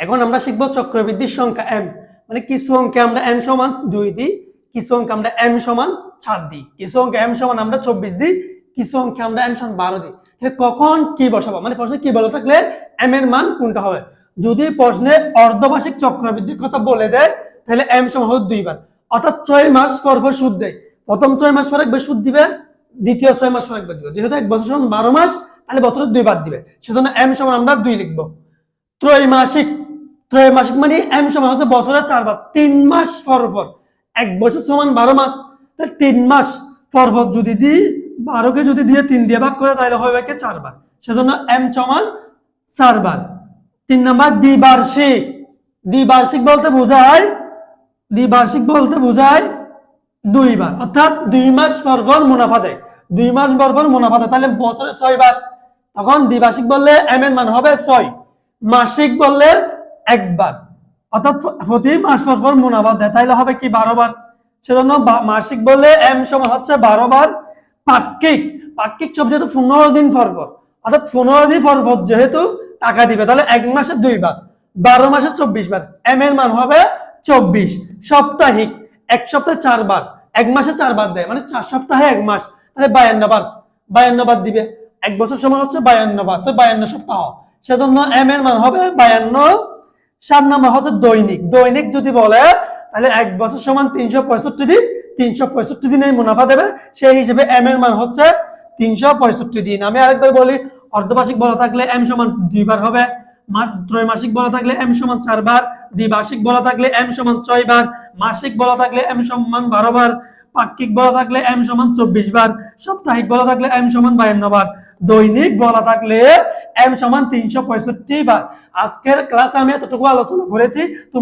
এখন আমরা শিখব চক্রবৃদ্ধির সংখ্যা এম মানে কিছু অঙ্কে আমরা এম সমান দুই দিই, কিছু অঙ্কে আমরা এম সমান চার দিই, কিছু অঙ্কে এম সমান আমরা চব্বিশ দিই, কিছু অঙ্কে আমরা এম সমান বারো দিই। তাহলে কখন কি বসাবো? মানে প্রশ্নে কি বলে থাকলে এম এর মান কোনটা হবে? যদি প্রশ্নে অর্ধমাসিক চক্রবৃদ্ধির কথা বলে দেয়, তাহলে এম সমান হবে দুইবার অর্থাৎ ছয় মাস পর পর সুদ দেয়। প্রথম ছয় মাস পর একবার সুদ দিবে, দ্বিতীয় ছয় মাস পর একবার দিবে। যেহেতু এক বছর সমান বারো মাস, তাহলে বছরে দুইবার দিবে। সেজন্য এম সমান আমরা দুই লিখব। ত্রৈমাসিক ত্রৈমাসিক মানে এম সমান হচ্ছে বছরে চারবার, তিন মাস পর পর। এক বছর সমান বারো মাস। তাহলে তিন মাস পর পর যদি দিই বারোকে যদি দিয়ে তিন দিয়ে ভাগ করে, তাহলে হবে কি চারবার। সেজন্য এম সমান চারবার। তিন নাম্বার, দ্বিবার্ষিক। দ্বিবার্ষিক বলতে বোঝায়, দ্বিবার্ষিক বলতে বোঝায় দুইবার। অর্থাৎ দুই মাস পর পর মুনাফা দেয়। দুই মাস পর পর মুনাফা দেয়। তাহলে বছরে ছয়বার। তখন দ্বিবার্ষিক বললে এম এর মান হবে ছয়। মাসিক বললে একবার। অর্থাৎ প্রতি মাস পর পর মুনাফা দেয়, তাইলে হবে কি বারো বার? সেজন্য মাসিক বললে এম সমান হচ্ছে বারো বার পাক্ষিক। পাক্ষিক সব যেহেতু পনেরো দিন পর পর অর্থাৎ পনেরো দিন পর পর যেহেতু টাকা দিবে, তাহলে এক মাসে দুইবার বারো মাসে চব্বিশ বার, এম এর মান হবে চব্বিশ। সাপ্তাহিক, এক সপ্তাহে চারবার এক মাসে চারবার দেয় মানে চার সপ্তাহে এক মাস, তাহলে বায়ান্ন বার বায়ান্ন বার দিবে। এক বছর সময় হচ্ছে বায়ান্ন বার, তো বায়ান্ন সপ্তাহ। সেজন্য এম এর মান হবে বায়ান্ন সাত নম্বর হচ্ছে দৈনিক। দৈনিক যদি বলে, তাহলে এক বছর সমান তিনশো পঁয়ষট্টি দিন। তিনশো পঁয়ষট্টি দিনে মুনাফা দেবে। সেই হিসেবে এম এর মান হচ্ছে তিনশো পঁয়ষট্টি দিন। আমি আরেকবার বলি, অর্ধবার্ষিক বলা থাকলে এম সমান দুইবার হবে। ত্রৈমাসিক বলা থাকলে এম সমান চারবার দ্বিবার্ষিক বলা থাকলে এম সমান ছয় বার, মাসিক বলা থাকলে এম সমান বারো বার, পাক্ষিক বলা থাকলে এম সমান চব্বিশ বার, সাপ্তাহিক বলা থাকলে এম সমান বায়ান্ন বার, দৈনিক বলা থাকলে এম সমান তিনশো পঁয়ষট্টি বার। আজকের ক্লাসে আমি এতটুকু আলোচনা করেছি, তোমরা